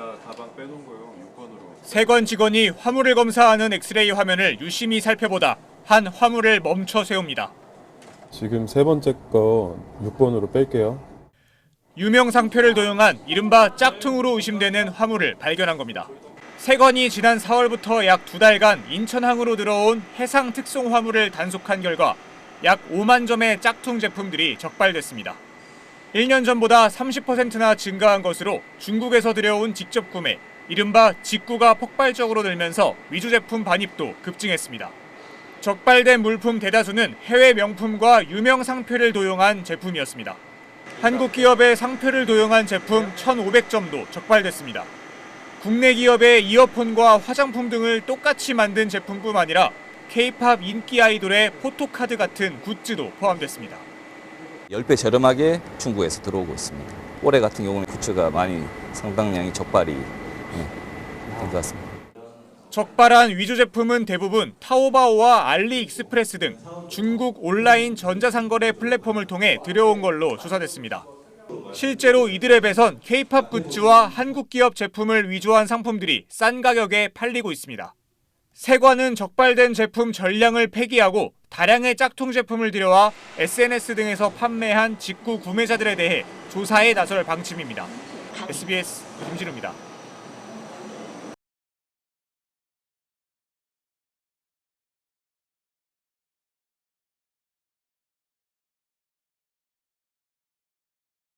아까 가방 빼놓은 거요 6번으로 세관 직원이 화물을 검사하는 엑스레이 화면을 유심히 살펴보다 한 화물을 멈춰 세웁니다. 지금 세 번째 거 6번으로 뺄게요. 유명 상표를 도용한 이른바 짝퉁으로 의심되는 화물을 발견한 겁니다. 세관이 지난 4월부터 약 두 달간 인천항으로 들어온 해상 특송 화물을 단속한 결과 약 5만 점의 짝퉁 제품들이 적발됐습니다. 1년 전보다 30%나 증가한 것으로 중국에서 들여온 직접 구매, 이른바 직구가 폭발적으로 늘면서 위조 제품 반입도 급증했습니다. 적발된 물품 대다수는 해외 명품과 유명 상표를 도용한 제품이었습니다. 한국 기업의 상표를 도용한 제품 1,500점도 적발됐습니다. 국내 기업의 이어폰과 화장품 등을 똑같이 만든 제품뿐 아니라 K-팝 인기 아이돌의 포토카드 같은 굿즈도 포함됐습니다. 10배 저렴하게 중국에서 들어오고 있습니다. 올해 같은 경우는 굿즈가 많이 상당량이 적발이 예, 된것 같습니다. 적발한 위조 제품은 대부분 타오바오와 알리익스프레스 등 중국 온라인 전자상거래 플랫폼을 통해 들여온 걸로 조사됐습니다. 실제로 이들 앱에선 K-팝 굿즈와 한국 기업 제품을 위조한 상품들이 싼 가격에 팔리고 있습니다. 세관은 적발된 제품 전량을 폐기하고 다량의 짝퉁 제품을 들여와 SNS 등에서 판매한 직구 구매자들에 대해 조사에 나설 방침입니다. SBS 김진우입니다.